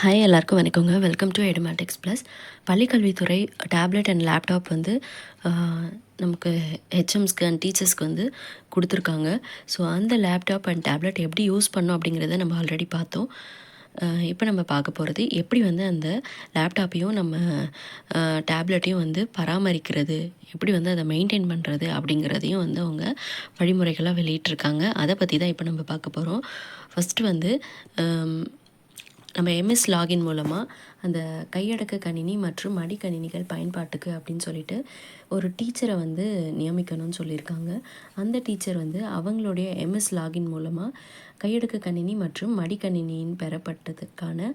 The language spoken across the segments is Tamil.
ஹாய் எல்லாருக்கும் வணக்கங்க. வெல்கம் டு எடுமாட்டிக்ஸ் ப்ளஸ் பள்ளிக்கல்வித்துறை டேப்லெட் அண்ட் லேப்டாப் வந்து நமக்கு ஹெச்எம்ஸ்க்கு அண்ட் டீச்சர்ஸ்க்கு வந்து கொடுத்துருக்காங்க. ஸோ அந்த லேப்டாப் அண்ட் டேப்லெட் எப்படி யூஸ் பண்ணோம் அப்படிங்கிறத நம்ம ஆல்ரெடி பார்த்தோம். இப்போ நம்ம பார்க்க போகிறது எப்படி வந்து அந்த லேப்டாப்பையும் நம்ம டேப்லெட்டையும் வந்து பராமரிக்கிறது எப்படி வந்து அதை மெயின்டைன் பண்ணுறது அப்படிங்கிறதையும் வந்து அவங்க வழிமுறைகளாக வெளியிட்டிருக்காங்க. அதை பற்றி தான் இப்போ நம்ம பார்க்க போகிறோம் ஃபஸ்ட்டு வந்து நம்ம எம்எஸ் லாகின் மூலமாக அந்த கையடக்க கணினி மற்றும் மடிக்கணினிகள் பயன்பாட்டுக்கு அப்படின்னு சொல்லிட்டு ஒரு டீச்சரை வந்து நியமிக்கணும்னு சொல்லியிருக்காங்க. அந்த டீச்சர் வந்து அவங்களுடைய எம்எஸ் லாகின் மூலமாக கையெடுக்க கணினி மற்றும் மடிக்கணினியின் பெறப்பட்டதுக்கான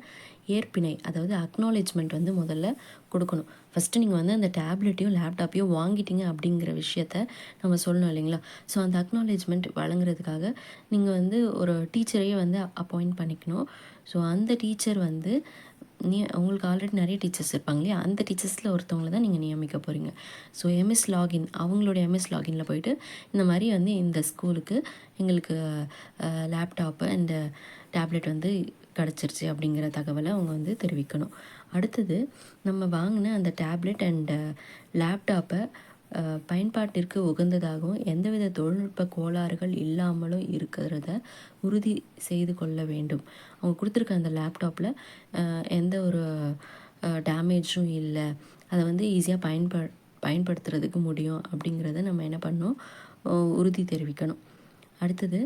ஏற்பினை அதாவது அக்னாலேஜ்மெண்ட் வந்து முதல்ல கொடுக்கணும். ஃபஸ்ட்டு நீங்கள் வந்து அந்த டேப்லெட்டையும் லேப்டாப்பையும் வாங்கிட்டீங்க அப்படிங்கிற விஷயத்த நம்ம சொல்லணும் இல்லைங்களா? ஸோ அந்த அக்னாலேஜ்மெண்ட் வழங்குறதுக்காக நீங்கள் வந்து ஒரு டீச்சரையே வந்து அப்பாயிண்ட் பண்ணிக்கணும். ஸோ அந்த டீச்சர் வந்து நீ உங்களுக்கு ஆல்ரெடி நிறைய டீச்சர்ஸ் இருப்பாங்க இல்லையா? அந்த டீச்சர்ஸில் ஒருத்தவங்கள தான் நீங்கள் நியமிக்க போகிறீங்க ஸோ எம்எஸ் லாகின் அவங்களோட எம்எஸ் லாகினில் போயிட்டு இந்த மாதிரி வந்து இந்த ஸ்கூலுக்கு எங்களுக்கு லேப்டாப்பு அண்ட் டேப்லெட் வந்து கிடச்சிருச்சு அப்படிங்கிற தகவலை அவங்க வந்து தெரிவிக்கணும். அடுத்தது நம்ம வாங்கின அந்த டேப்லெட் அண்ட் லேப்டாப்பை பயன்பாட்டிற்கு உகந்ததாகவும் எந்தவித தொழில்நுட்ப கோளாறுகள் இல்லாமலும் இருக்கிறத உறுதி செய்து கொள்ள வேண்டும். அவங்க கொடுத்துருக்க அந்த லேப்டாப்பில் எந்த ஒரு டேமேஜும் இல்லை. அதை வந்து ஈஸியாக பயன்ப பயன்படுத்துறதுக்கு முடியும் அப்படிங்கிறத நம்ம என்ன பண்ணோம் உறுதி தெரிவிக்கணும். அடுத்தது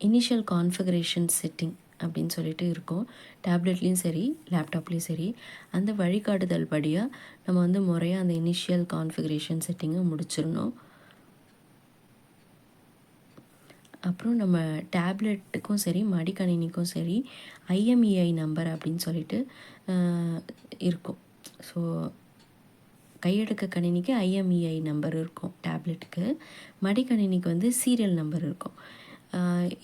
இனிஷியல் கான்ஃபிகரேஷன் செட்டிங் அப்படின்னு சொல்லிட்டு இருக்கோம். டேப்லெட்லேயும் சரி லேப்டாப்லேயும் சரி அந்த வழிகாட்டுதல் படியாக நம்ம வந்து முறையாக அந்த இனிஷியல் கான்ஃபிகரேஷன் செட்டிங்கை முடிச்சிடணும். அப்புறம் நம்ம டேப்லெட்டுக்கும் சரி மடிக்கணினிக்கும் சரி ஐஎம்இஐ நம்பர் அப்படின்னு சொல்லிட்டு இருக்கும். ஸோ கையெடுக்க கணினிக்கு ஐஎம்இஐ நம்பர் இருக்கும் டேப்லெட்டுக்கு மடிக்கணினிக்கு வந்து சீரியல் நம்பர் இருக்கும்.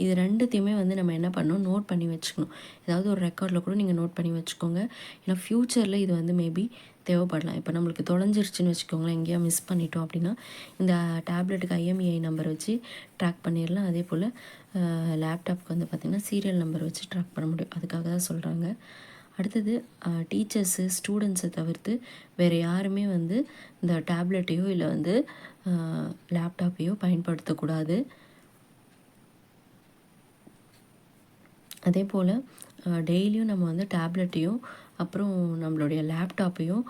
இது ரெண்டுத்தையுமே வந்து நம்ம என்ன பண்ணணும்? நோட் பண்ணி வச்சுக்கணும். ஏதாவது ஒரு ரெக்கார்டில் கூட நீங்கள் நோட் பண்ணி வச்சுக்கோங்க. ஏன்னா ஃப்யூச்சரில் இது வந்து மேபி தேவைப்படலாம். இப்போ நம்மளுக்கு தொலைஞ்சிருச்சுன்னு வச்சுக்கோங்களேன் எங்கேயா மிஸ் பண்ணிட்டோம் அப்படின்னா இந்த டேப்லெட்டுக்கு ஐஎம்இஐ நம்பர் வச்சு ட்ராக் பண்ணிடலாம். அதே போல் லேப்டாப்க்கு வந்து பார்த்திங்கன்னா சீரியல் நம்பர் வச்சு ட்ராக் பண்ண முடியும். அதுக்காக தான் சொல்கிறாங்க அடுத்தது டீச்சர்ஸு ஸ்டூடெண்ட்ஸை தவிர்த்து வேறு யாருமே வந்து இந்த டேப்லெட்டையோ இல்லை வந்து லேப்டாப்பையோ பயன்படுத்தக்கூடாது. அதே போல் டெய்லியும் நம்ம வந்து டேப்லெட்டையும் அப்புறம் நம்மளுடைய லேப்டாப்பையும்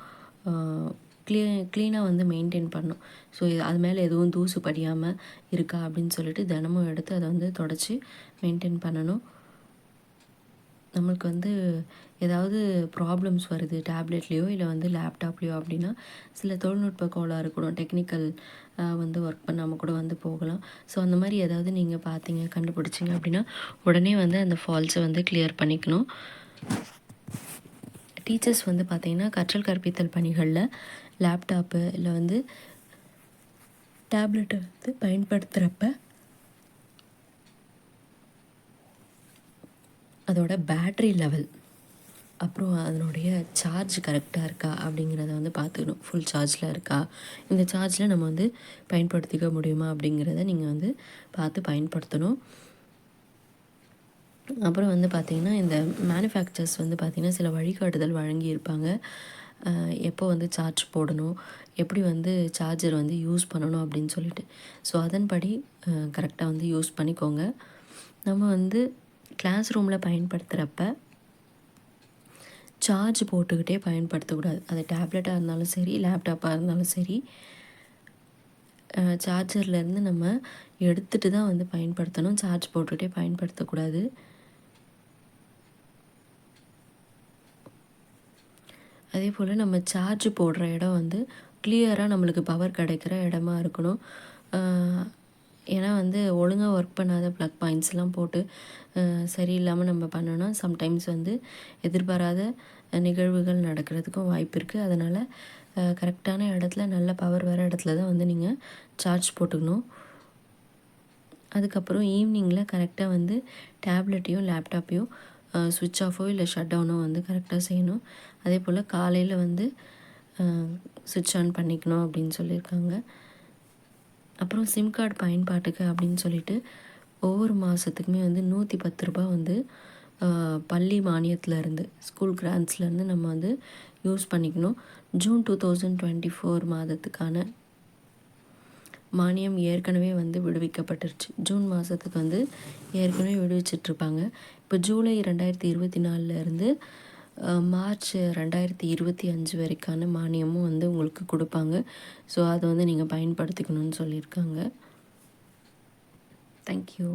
க்ளீ க்ளீனாக வந்து மெயின்டைன் பண்ணணும். ஸோ இது அது மேலே எதுவும் தூசு படியாமல் இருக்கா அப்படின்னு சொல்லிட்டு தினமும் எடுத்து அதை வந்து தொடச்சி மெயின்டைன் பண்ணணும். நம்மளுக்கு வந்து ஏதாவது ப்ராப்ளம்ஸ் வருது டேப்லெட்லேயோ இல்லை வந்து லேப்டாப்லேயோ அப்படின்னா சில தொழில்நுட்ப கோளாறு கூட டெக்னிக்கல் வந்து ஒர்க் பண்ணாமல் கூட வந்து போகலாம். ஸோ அந்த மாதிரி ஏதாவது நீங்கள் பார்த்தீங்க கண்டுபிடிச்சிங்க அப்படின்னா உடனே வந்து அந்த ஃபால்ஸை வந்து கிளியர் பண்ணிக்கணும். டீச்சர்ஸ் வந்து பார்த்திங்கன்னா கற்றல் கற்பித்தல் பணிகளில் லேப்டாப்பு இல்லை வந்து டேப்லெட்டை வந்து பயன்படுத்துகிறப்ப அதோட பேட்ரி லெவல் அப்புறம் அதனுடைய சார்ஜ் கரெக்டாக இருக்கா அப்படிங்கிறத வந்து பார்த்துக்கணும். ஃபுல் சார்ஜில் இருக்கா? இந்த சார்ஜில் நம்ம வந்து பயன்படுத்திக்க முடியுமா அப்படிங்கிறத நீங்கள் வந்து பார்த்து பயன்படுத்தணும். அப்புறம் வந்து பார்த்திங்கன்னா இந்த மேனுஃபேக்சர்ஸ் வந்து பார்த்திங்கன்னா சில வழிகாட்டுதல் வழங்கியிருப்பாங்க. எப்போ வந்து சார்ஜ் போடணும் எப்படி வந்து சார்ஜர் வந்து யூஸ் பண்ணணும் அப்படின்னு சொல்லிட்டு. ஸோ அதன்படி கரெக்டாக வந்து யூஸ் பண்ணிக்கோங்க. நம்ம வந்து கிளாஸ் ரூமில் பயன்படுத்துகிறப்ப சார்ஜ் போட்டுக்கிட்டே பயன்படுத்தக்கூடாது. அது டேப்லெட்டாக இருந்தாலும் சரி லேப்டாப்பாக இருந்தாலும் சரி சார்ஜர்லேருந்து நம்ம எடுத்துகிட்டு தான் வந்து பயன்படுத்தணும். சார்ஜ் போட்டுக்கிட்டே பயன்படுத்தக்கூடாது. அதே போல் நம்ம சார்ஜ் போடுற இடம் வந்து கிளியராக நம்மளுக்கு பவர் கிடைக்கிற இடமா இருக்கணும். ஏன்னா வந்து ஒழுங்காக ஒர்க் பண்ணாத ப்ளக் பாயிண்ட்ஸ்லாம் போட்டு சரியில்லாமல் நம்ம பண்ணோன்னா சம்டைம்ஸ் வந்து எதிர்பாராத நிகழ்வுகள் நடக்கிறதுக்கும் வாய்ப்பு இருக்குது அதனால் கரெக்டான இடத்துல நல்ல பவர் வர இடத்துல தான் வந்து நீங்கள் சார்ஜ் போட்டுக்கணும். அதுக்கப்புறம் ஈவினிங்கில் கரெக்டாக வந்து டேப்லெட்டையும் லேப்டாப்பையும் சுவிட்ச் ஆஃபோ இல்லை ஷட் டவுனோ வந்து கரெக்டாக செய்யணும். அதே போல் காலையில் வந்து சுவிட்ச் ஆன் பண்ணிக்கணும் அப்படின்னு சொல்லியிருக்காங்க. அப்புறம் சிம் கார்டு பயன்பாட்டுக்கு அப்படின்னு சொல்லிட்டு ஒவ்வொரு மாதத்துக்குமே வந்து நூற்றி பத்து ரூபாய் வந்து பள்ளி மானியத்திலேருந்து ஸ்கூல் கிராண்ட்ஸ்லேருந்து நம்ம வந்து யூஸ் பண்ணிக்கணும். June two thousand twenty four மாதத்துக்கான மானியம் ஏற்கனவே வந்து விடுவிக்கப்பட்டுருச்சு. ஜூன் மாதத்துக்கு வந்து ஏற்கனவே விடுவிச்சிட்ருப்பாங்க. இப்போ ஜூலை ரெண்டாயிரத்தி இருபத்தி நாலுலேருந்து மார்ச் ரெண்டாயிரத்தி இருபத்தி அஞ்சு வரைக்கான மானியமும் வந்து உங்களுக்கு கொடுப்பாங்க. ஸோ அதை வந்து நீங்கள் பயன்படுத்திக்கணும்னு சொல்லியிருக்காங்க. தேங்க்யூ